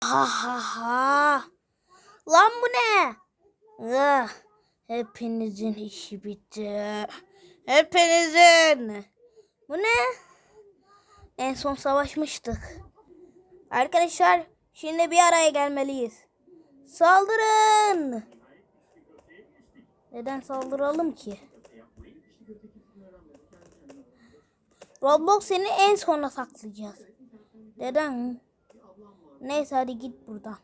Ha ha ha. Lan bu ne? Ah, hepinizin işi bitti. Hepinizin. Bu ne? En son savaşmıştık. Arkadaşlar şimdi bir araya gelmeliyiz. Saldırın. Neden saldıralım ki? Roblox seni en sona saklayacağız. Neden? Neyse hadi git buradan.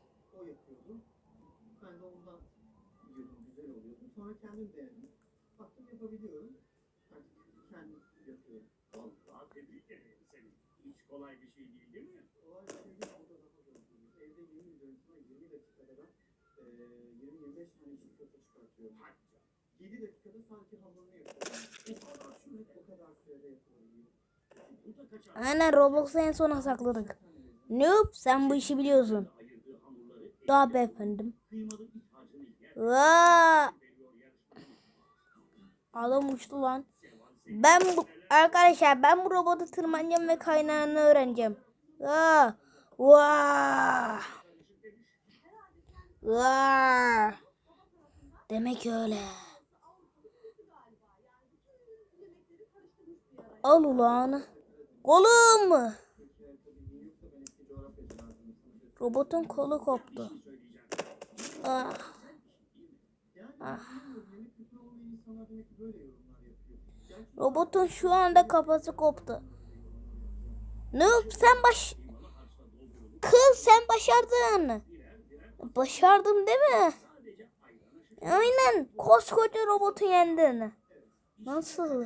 Kolay bir şey değil değil mi? Kolay bir şey değil. Evde yemin ediyorum sana 20 dakikada ben eee 20-25 tane köfte çıkartıyorum. Canım. 7 dakikada sanki hamurunu yapıyorum. O kadar sürede, o kadar sürede yapıyorum. Aynen Roblox'u en sona sakladık. Noob sen bu işi biliyorsun. Daha be efendim. Vaa! Adam uçtu lan. Ben bu arkadaşlar ben bu robotu tırmanacağım ve kaynağını öğreneceğim. Aa! Vaa! Vaa! Demek öyle. Al ulan. Kolum. Robotun kolu koptu. Ah. Ah. Robotun şu anda kafası koptu. Noob sen baş... Kız sen başardın. Başardım değil mi? Aynen. Koskoca robotu yendin. Nasıl?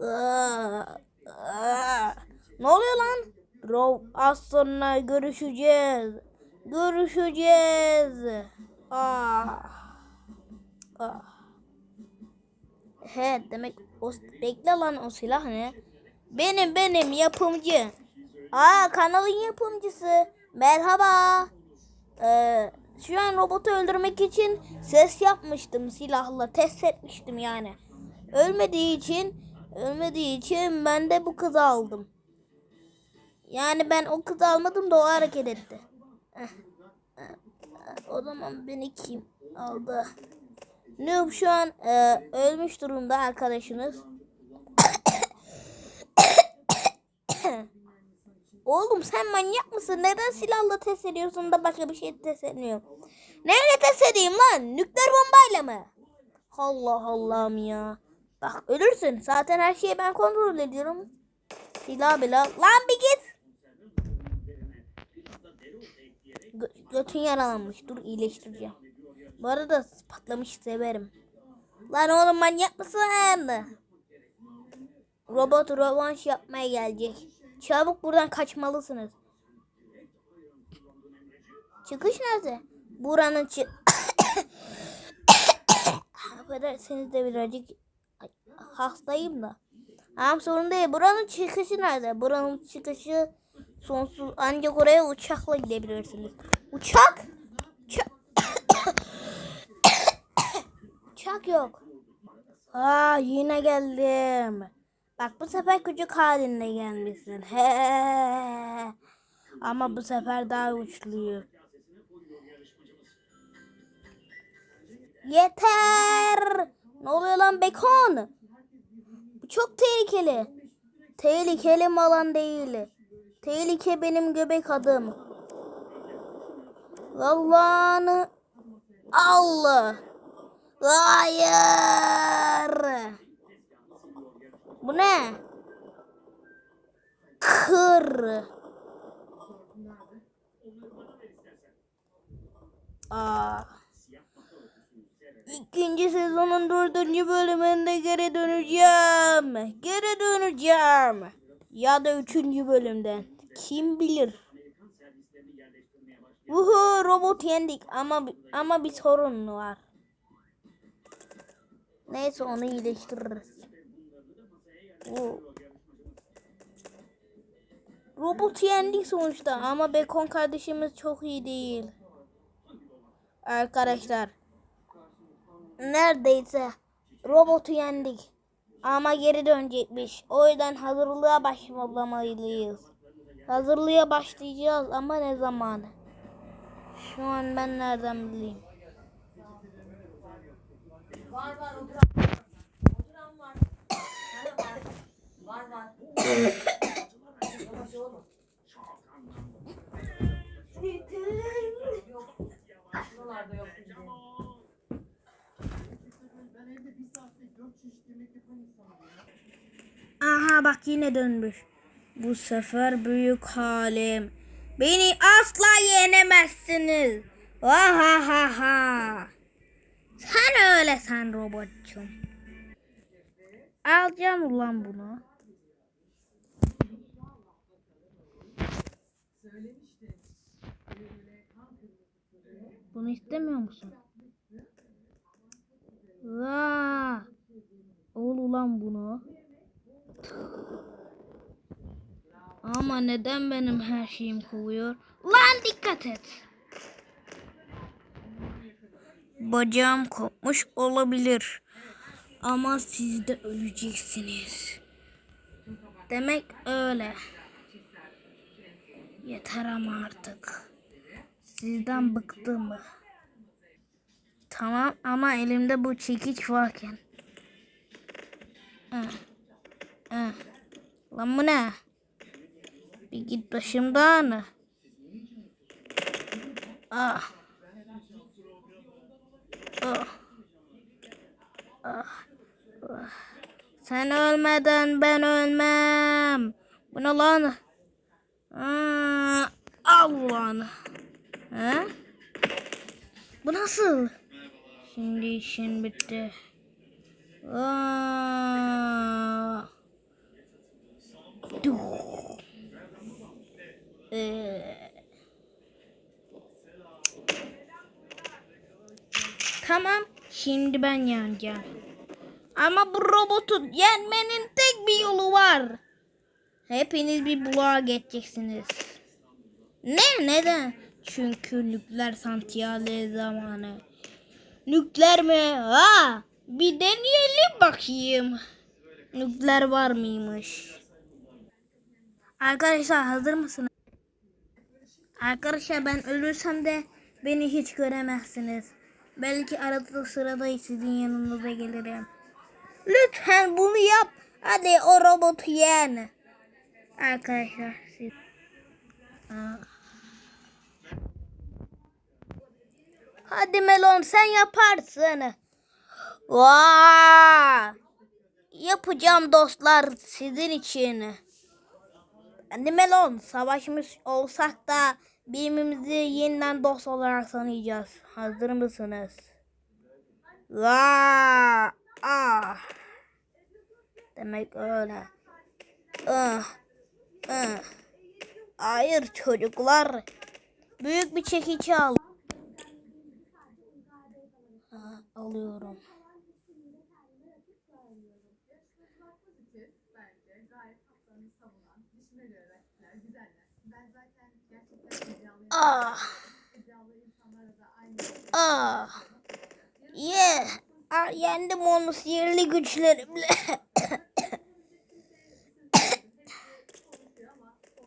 Aa, aa. Ne oluyor lan? Rob az sonra görüşeceğiz. Görüşeceğiz. Ah. Ah. He demek o bekle lan o silah ne? Benim benim yapımcı. Aa kanalın yapımcısı. Merhaba. Ee, şu an robotu öldürmek için ses yapmıştım silahla test etmiştim yani. Ölmediği için ölmediği için ben de bu kızı aldım. Yani ben o kızı almadım da o hareket etti. Eh, eh, eh, O zaman beni kim aldı? Noob şu an e, ölmüş durumda arkadaşınız. Oğlum sen manyak mısın? Neden silahla test ediyorsun da başka bir şey test etmiyorsun? Neyle test edeyim lan? Nükleer bombayla mı? Allah Allah'ım ya. Bak ölürsün. Zaten her şeyi ben kontrol ediyorum. Silah bile. Lan bir git. Gö- götün yaralanmış. Dur iyileştireceğim. Bu arada patlamış severim. Lan oğlum manyak mısın? Robot rövanş yapmaya gelecek. Çabuk buradan kaçmalısınız. Çıkış nerede? Buranın çı... Affedersiniz de birazcık Ay, hastayım da. Tamam sorun değil. Buranın çıkışı nerede? Buranın çıkışı sonsuz. Ancak oraya uçakla gidebilirsiniz. Uçak? Uçak. Uçak yok. Aa yine geldim. Bak bu sefer küçük halinde gelmişsin. He. Ama bu sefer daha uçluyum. Yeter. Ne oluyor lan bekon? Bu çok tehlikeli. Tehlikeli malan değil. Tehlike benim göbek adım. Allah'ını Allah. Hayır. Bu ne? Kır. Aa. İkinci sezonun dördüncü bölümünde geri döneceğim. Geri döneceğim. Ya da üçüncü bölümden. Kim bilir. Uhu robot yendik ama ama bir sorun var. Neyse onu iyileştiririz. Oo. Robot yendik sonuçta ama Bekon kardeşimiz çok iyi değil. Arkadaşlar. Neredeyse robotu yendik. Ama geri dönecekmiş. O yüzden hazırlığa başlamalıyız. Hazırlığa başlayacağız ama ne zaman? Şu an ben nereden bileyim? Var var oturan. Oturan var. Nerede var? Var var. Yavaş oğlum. Yok. Şuralarda yok bizim. Ben evde bir saatte dört çeşit yemek yapan insanım ya. Aha bak yine dönmüş. Bu sefer büyük halim. Beni asla yenemezsiniz. Ha ha ha ha. Sen öyle sen robotçum. Alacağım ulan bunu. Bunu istemiyor musun? Vaa. Ol ulan bunu. Ama neden benim her şeyim kovuyor? Lan dikkat et. Bacağım kopmuş olabilir. Ama siz de öleceksiniz. Demek öyle. Yeter ama artık. Sizden bıktım. Tamam ama elimde bu çekiç varken. Hı. Hı. Lan bu ne? Bir git başımdan. Ah. Ah. Ah. Ah. Sen ölmeden ben ölmem. Bu ne lan? Aa, Allah'ın. He? Bu nasıl? Şimdi işin bitti. Aa. Duh. Ee. Tamam. Şimdi ben yeneceğim. Ama bu robotu yenmenin tek bir yolu var. Hepiniz bir buluğa geçeceksiniz. Ne? Neden? Çünkü nükleer santrali zamanı. Nükleer mi? Ha! Bir deneyelim bakayım. Nükleer var mıymış? Arkadaşlar hazır mısınız? Arkadaşlar ben ölürsem de beni hiç göremezsiniz. Belki arada sırada sizin yanınıza gelirim. Lütfen bunu yap. Hadi o robotu yen. Arkadaşlar siz... Aa. Hadi Melon sen yaparsın. Vaa! Yapacağım dostlar sizin için. Hadi Melon savaşmış olsak da birbirimizi yeniden dost olarak tanıyacağız. Hazır mısınız? Vaa! Ah! Demek öyle. Ah! Ah! Hayır çocuklar. Büyük bir çekiç al. Ha, alıyorum. Ah. Ah. Yeah. Ah, yendim onu sihirli güçlerimle.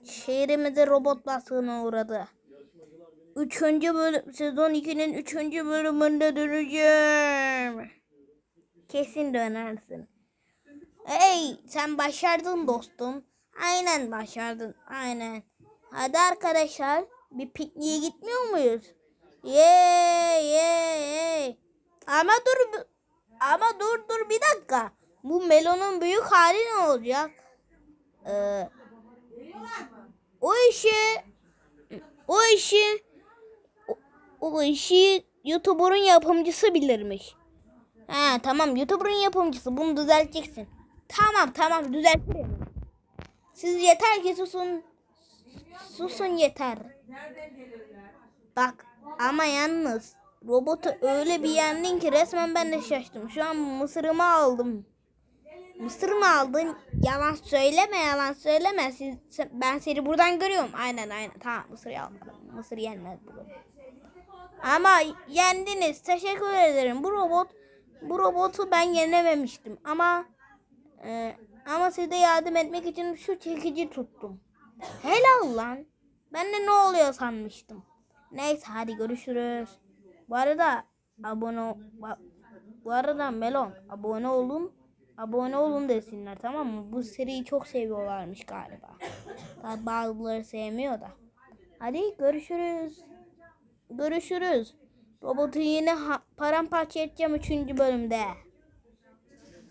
Şehrimize robot baskına uğradı. Üçüncü bölüm, sezon 2'nin üçüncü bölümünde döneceğim. Kesin dönersin. Hey sen başardın dostum. Aynen başardın. Aynen. Hadi arkadaşlar bir pikniğe gitmiyor muyuz? Ye ye ye. Ama dur ama dur dur bir dakika. Bu melonun büyük hali ne olacak? Ee, o işi o işi o, o işi YouTuber'ın yapımcısı bilirmiş. Ha tamam YouTuber'ın yapımcısı bunu düzelteceksin. Tamam tamam düzeltirim. Siz yeter ki susun. Susun yeter. Bak ama yalnız robotu öyle bir yendin ki resmen ben de şaştım. Şu an mısırımı aldım. Mısır mı aldın? Yalan söyleme yalan söyleme. Ben seni buradan görüyorum. Aynen aynen. Tamam mısır almadım. Mısır yenmez bugün. Ama yendiniz. Teşekkür ederim. Bu robot bu robotu ben yenememiştim. Ama e, ama size yardım etmek için şu çekici tuttum. Helal lan. Ben de ne oluyor sanmıştım. Neyse hadi görüşürüz. Bu arada abone bu arada Melon abone olun. Abone olun desinler tamam mı? Bu seriyi çok seviyorlarmış galiba. Tabi bazıları sevmiyor da. Hadi görüşürüz. Görüşürüz. Robotu yine paramparça edeceğim 3. bölümde.